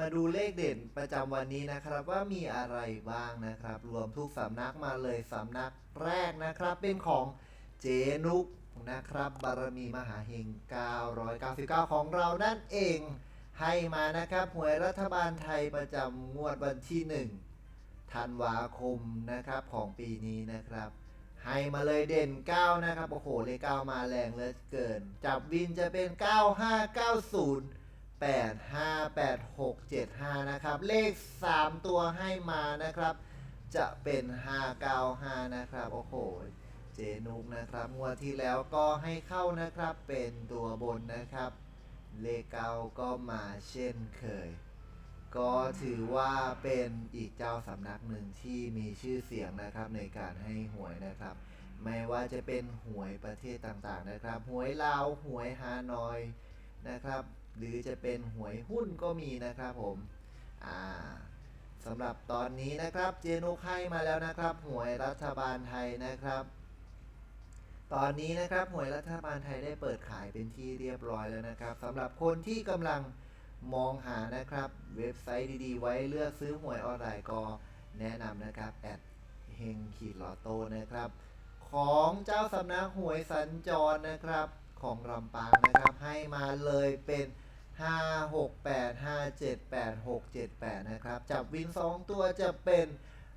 มาดูเลขเด่นประจำวันนี้นะครับ ว่ามีอะไรบ้างนะครับ รวมทุกสำนักมาเลยสำนักแรกนะครับเป็นของเจนุกนะครับ บารมีมหาเฮง 999 ของเรานั่นเอง ให้มานะครับหวยรัฐบาลไทยประจำงวดวันที่ 1 ธันวาคมนะครับของปีนี้นะครับให้มาเลยเด่น 9 นะครับ โอ้โห เลข9มาแรงเหลือเกิน จับวินจะเป็น 9590 858675 นะครับ เลข 3 ตัวให้มานะครับ จะเป็น 595 นะครับ โอ้โห เจนุกนะครับ งวดที่แล้วก็ให้เข้านะครับ เป็นตัวบนนะครับ เลขเก้าก็มาเช่นเคย ก็ถือว่าเป็นอีกเจ้าสำนักหนึ่งที่มีชื่อเสียงนะครับในการให้หวยนะครับ ไม่ว่าจะเป็นหวยประเทศต่างๆนะครับ หวยลาว หวยฮานอย นะครับ หรือจะเป็นหวยหุ้นก็มีนะครับผมอ่าสำหรับตอนนี้นะครับเจนุกให้มาแล้วนะครับ หวยรัฐบาลไทยนะครับ ตอนนี้นะครับหวยรัฐบาลไทยได้เปิดขายเป็นที่เรียบร้อยแล้วนะครับสำหรับคนที่กำลังมองหานะครับ เว็บไซต์ดีๆ ไว้เลือกซื้อหวยออนไลน์ก็แนะนำนะครับแอดเฮงขีดลอโต้นะครับ ของเจ้าสำนักหวยสัญจรนะครับ ของลำปางนะครับ ให้มาเลยเป็น 5 6 8 5 7 8 6 7 8 นะครับ จับวิน 2 ตัวจะเป็น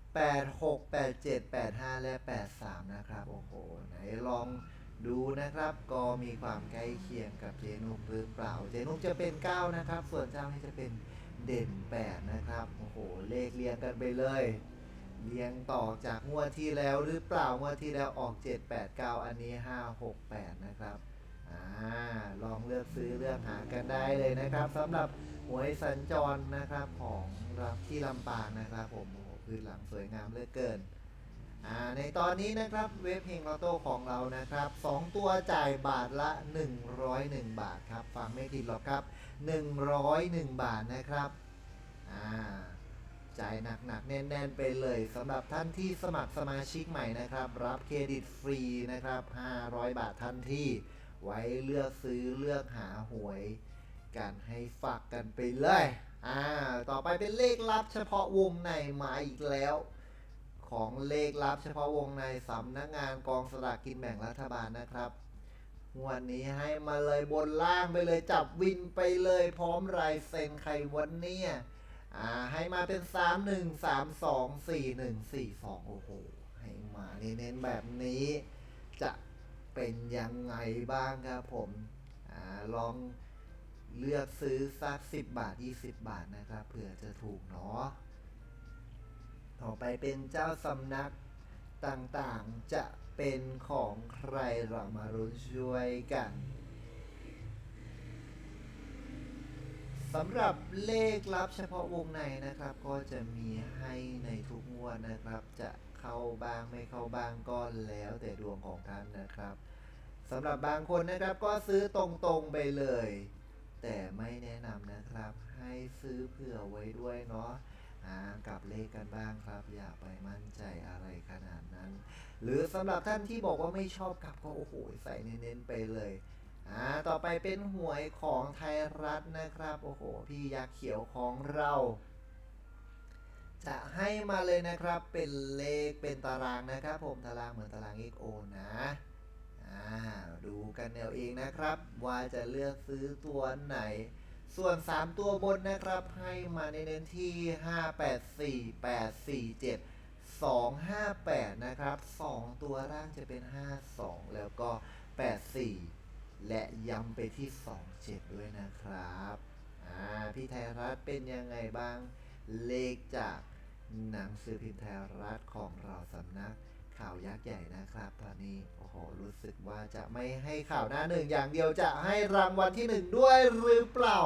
8 6 8 7 8 5 และ 8 3 นะครับ โอ้โห ไหนลองดูนะครับ ก็มีความใกล้เคียงกับเจนุกหรือเปล่า เจนุกจะเป็น 9 นะครับ ส่วนเจ้านี่จะเป็นเด่น 8 นะครับ โอ้โห เลขเรียงกันไปเลยเรียงต่อจากงวดที่แล้วหรือเปล่างวดที่แล้วออก 7 8 9 อันนี้ 5 6 8 นะครับ ลองเลือกซื้อเลือกหากันได้เลยนะครับสำหรับหวยสัญจรนะครับของรับที่ลำปางนะครับผมโอ้โหพื้นหลังสวยงามเหลือเกินในตอนนี้นะครับเว็บเฮงลอตโต้ของเรานะครับ 2 ตัวจ่ายบาทละ 101 บาทครับฟังไม่ผิดหรอกครับ 101 บาทนะครับจ่ายหนักๆแน่นๆไปเลยสำหรับท่านที่สมัครสมาชิกใหม่นะครับ รับเครดิตฟรีนะครับ 500 บาททันที ไว้เลือกซื้อเลือกหาหวย กันให้ฝากกันไปเลย อ่า ต่อไปเป็นเลขลับเฉพาะวงในมาอีกแล้ว ของเลขลับเฉพาะวงในสำนักงานกองสลากกินแบ่งรัฐบาลนะครับวันนี้ให้มาเลยบนล่างไปเลยจับวินไปเลยพร้อมลายเซ็นใครวันนี้อ่าให้มาเป็น 3 1 3 2 4 1 4 2 โอ้โห ให้มาเน้นๆแบบนี้ จะ เป็นยังไงบ้างครับผมอลองเลือกซื้อสัก 10 บาท 20 บาทนะครับเผื่อจะถูกเนาะต่อไปเป็นเจ้าสำนักต่างๆจะเป็นของใครเรามารุ้นช่วยกันสำหรับเลขลับเฉพาะวงในนะครับ ก็จะมีให้ในทุกงวดนะครับ จะเข้าบ้างไม่เข้าบ้างก็แล้วแต่ดวงของท่านนะครับ สำหรับบางคนนะครับก็ซื้อตรงๆไปเลย แต่ไม่แนะนำนะครับ ให้ซื้อเผื่อไว้ด้วยเนาะอ่ากับเลขกันบ้างครับ อย่าไปมั่นใจอะไรขนาดนั้น หรือสำหรับท่านที่บอกว่าไม่ชอบกับก็โอ้โหใส่เน้นๆไปเลยอ่าต่อไปเป็นหวยของไทยรัฐนะครับ โอ้โห พี่ยักษ์เขียวของเรา จะให้มาเลยนะครับเป็นเลขเป็นตารางนะครับ ผมตารางเหมือนตาราง XO นะอ่า ดูกันแนวเองนะครับ ว่าจะเลือกซื้อตัวไหน ส่วน 3 ตัวบนนะครับ ให้มาในเน้นที่ 584 847 258 นะครับ 2 ตัวล่างจะเป็น 52 แล้วก็ 84 และย้ำไปที่ 27 ด้วยนะครับอ่าพี่ไทยรัฐเป็นยังไงบ้าง เลขจากหนังสือพิมพ์ไทยรัฐของเราสำนักข่าวยักษ์ใหญ่นะครับ ตอนนี้โรู้สึกว่าจะไม่ให้ข่าวหน้าหนึ่งอย่างเดียวจะให้รางวัลที่หนึ่งด้วยหรือเปล่า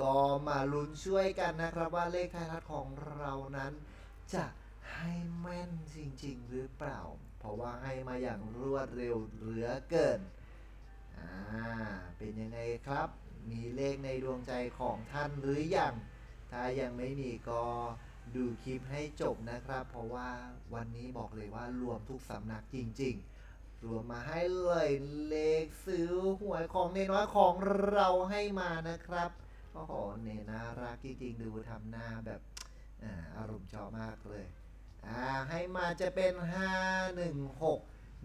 ก็มาลุ้นช่วยกันนะครับว่าเลขไทยรัฐของเรานั้น จะให้แม่นจริง ๆ หรือเปล่า เพราะว่าให้มาอย่างรวดเร็วเหลือเกินอ่าเป็นยังไงครับ มีเลขในดวงใจของท่านหรือยังถ้ายังไม่มีก็ดูคลิปให้จบนะครับ เพราะว่าวันนี้บอกเลยว่ารวมทุกสำนักจริง ๆ รวมมาให้เลยเลขซื้อหวยของในน้อยของเราให้มานะครับโอ้โหเนน่ารักจริงๆดูทำหน้าแบบอารมณ์ชอบมากเลยอ่าให้มาจะเป็น 5 1 6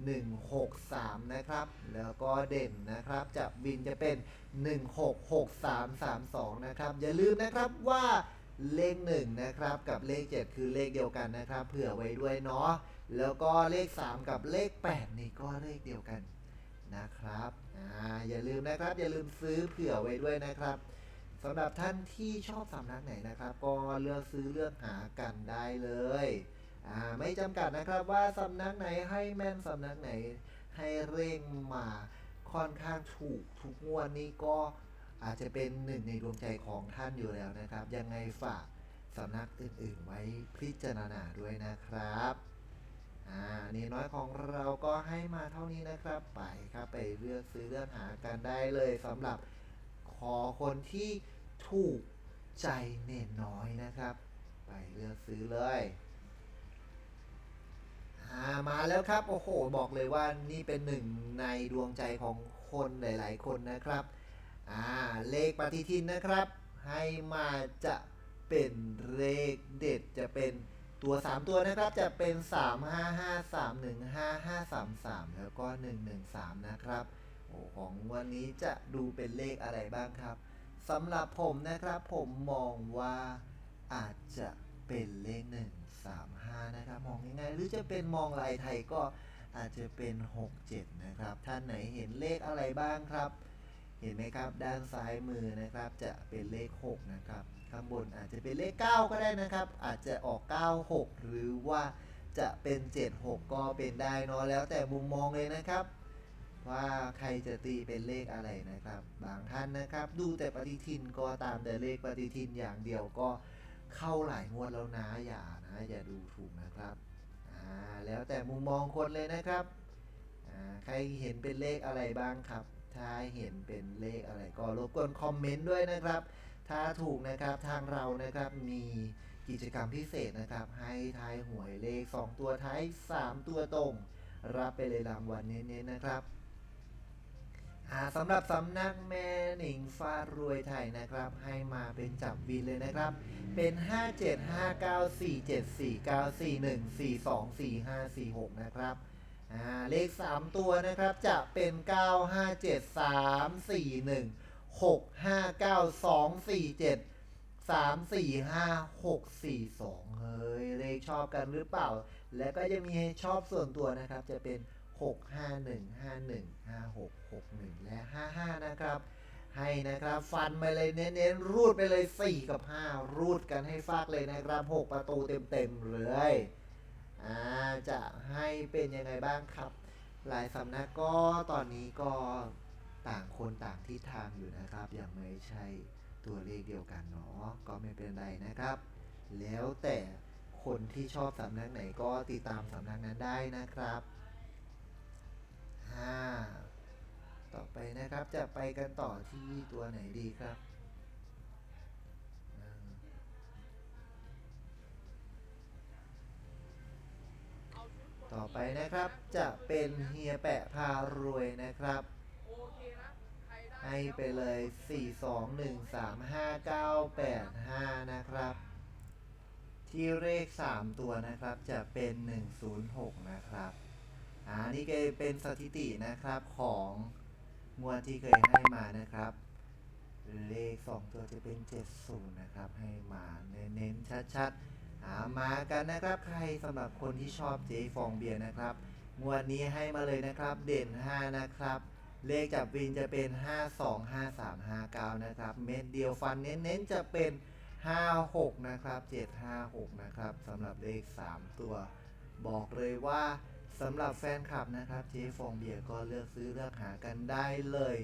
1 6 3 นะครับ แล้วก็เด่นนะครับ จับบินจะเป็น 1 6 6 3 3 2นะครับ อย่าลืมนะครับว่า เลข1นะครับกับเลข 7 คือเลขเดียวกันนะครับ เผื่อไว้ด้วยเนาะแล้วก็เลข 3 กับเลข 8 นี่ก็เลขเดียวกันนะครับอ่าอย่าลืมนะครับ อย่าลืมซื้อเผื่อไว้ด้วยนะครับสำหรับท่านที่ชอบสำนักไหนนะครับ ก็เลือกซื้อเลือกหากันได้เลยอ่าไม่จำกัดนะครับว่าสำนักไหนให้แม่นสำนักไหนให้เร่งมาค่อนข้างถูกทุกงวดนี้ก็ อาจจะเป็นหนึ่งในดวงใจของท่านอยู่แล้วนะครับ ยังไงฝากสำนักอื่นๆ ไว้พิจารณาด้วยนะครับอ่านี่น้อยของเราก็ให้มาเท่านี้นะครับไปครับไปเลือกซื้อเลือกหากันได้เลยสำหรับขอคนที่ถูกใจเน่นน้อยนะครับ ไปเลือกซื้อเลยอ่ามาแล้วครับ โอ้โห บอกเลยว่านี่เป็นหนึ่งในดวงใจของคนหลาย ๆ คนนะครับ อ่าเลขปฏิทินนะครับ ให้มาจะเป็นเลขเด็ดจะเป็นตัว 3 ตัวนะครับจะเป็น 3 5 5 3 1 5 5 3 3 แล้วก็ 113 นะครับโอ้ของวันนี้จะดูเป็นเลขอะไรบ้างครับสำหรับผมนะครับผมมองว่าอาจจะเป็นเลข 1 3 5 นะครับ มองง่ายๆหรือจะเป็นมองลายไทยก็อาจจะเป็น 6 7 นะครับ ท่านไหนเห็นเลขอะไรบ้างครับ เห็นไหมครับด้านซ้ายมือนะครับจะเป็นเลข 6 นะครับ ข้างบนอาจจะเป็นเลข 9 ก็ได้นะครับ อาจจะออก 9 6 หรือว่าจะเป็น 7 6 ก็เป็นได้เนอะแล้วแต่มุมมองเลยนะครับ ว่าใครจะตีเป็นเลขอะไรนะครับ บางท่านนะครับ ดูแต่ปฏิทินก็ตามแต่เลขปฏิทินอย่างเดียวก็เข้าหลายงวดแล้วนะอย่านะอย่าดูถูกนะครับอ่าแล้วแต่มุมมองคนเลยนะครับอ่าใครเห็นเป็นเลขอะไรบ้างครับ ถ้าเห็นเป็นเลขอะไรก็รบกวนคอมเมนต์ด้วยนะครับ ถ้าถูกนะครับทางเรานะครับมีกิจกรรมพิเศษนะครับ ให้ทายหวยเลข 2 ตัวท้าย 3 ตัวตรง รับไปเลยรางวัลเน้นๆนะครับสำหรับสำนักแม่หนิงฟ้ารวยไทยนะครับ ให้มาเป็นจับวีเลยนะครับ เป็น 5 7 5 9 4 7 4 9 4 1 4 2 4 5 4 6 นะครับอ่า เลข 3 ตัวนะครับจะเป็น 9 5 7 3 4 1 6 5 9 2 4 7 3 4 5 6 4 2 เฮ้ย เลขชอบกันหรือเปล่า และก็จะมีให้ชอบส่วนตัวนะครับจะเป็น 6 5 1 5 1 5 6 6 1 และ 55 นะครับ ให้นะครับฟันไปเลยเน้นๆรูดไปเลย 4 กับ 5 รูดกันให้ฟากเลยนะครับ 6 ประตูเต็มๆเลย จะให้เป็นยังไงบ้างครับ หลายสำนักก็ตอนนี้ก็ต่างคนต่างทิศทางอยู่นะครับ ยังไม่ใช่ตัวเลขเดียวกันเนาะก็ไม่เป็นไรนะครับ แล้วแต่คนที่ชอบสำนักไหนก็ติดตามสำนักนั้นได้นะครับอ่าต่อไปนะครับจะไปกันต่อที่ตัวไหนดีครับ ไปนะครับ จะเป็นเฮียแปะพารวยนะครับให้ไปเลย 4 2 1 3 5 9 8 5นะครับ ที่เลข 3 ตัวนะครับจะเป็น 106 นะครับอ่านี่ก็เป็นสถิตินะครับของงวดที่เคยให้มานะครับ เลข 2 ตัวจะเป็น 70 นะครับ ให้มาเน้นๆชัดๆ มากันนะครับใครสำหรับคนที่ชอบเจฟองเบียร์นะครับ งวดนี้ให้มาเลยนะครับ เด่น 5 นะครับ เลขจับวินจะเป็น 5 2 5 3 5 9 นะครับ เม็ดเดียวฟันเน้นๆจะเป็น 5 6 นะครับ 7 5 6 นะครับสำหรับเลข 3 ตัว บอกเลยว่าสำหรับแฟนคลับนะครับเจฟองเบียร์ก็เลือกซื้อเลือกหากันได้เลย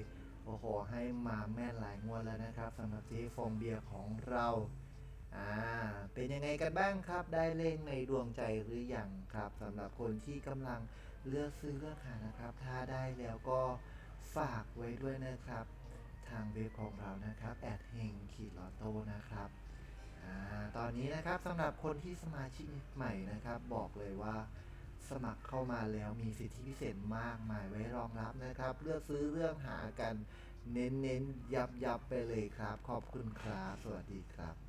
โอ้โหให้มาแม่นหลายงวดแล้วนะครับสำหรับเจฟองเบียร์ของเรา อ่าเป็นยังไงกันบ้างครับ ได้เลขในดวงใจหรือยังครับสำหรับคนที่กำลังเลือกซื้อเลือกหานะครับ ถ้าได้แล้วก็ฝากไว้ด้วยนะครับ ทางเว็บของเรานะครับแอดเฮงขีดลอตโต้นะครับอาตอนนี้นะครับสำหรับคนที่สมาชิกใหม่นะครับ บอกเลยว่าสมัครเข้ามาแล้วมีสิทธิพิเศษมากมายไว้รองรับนะครับ เลือกซื้อเรื่องหากันเน้นเน้นยับยับไปเลยครับ ขอบคุณครับ สวัสดีครับ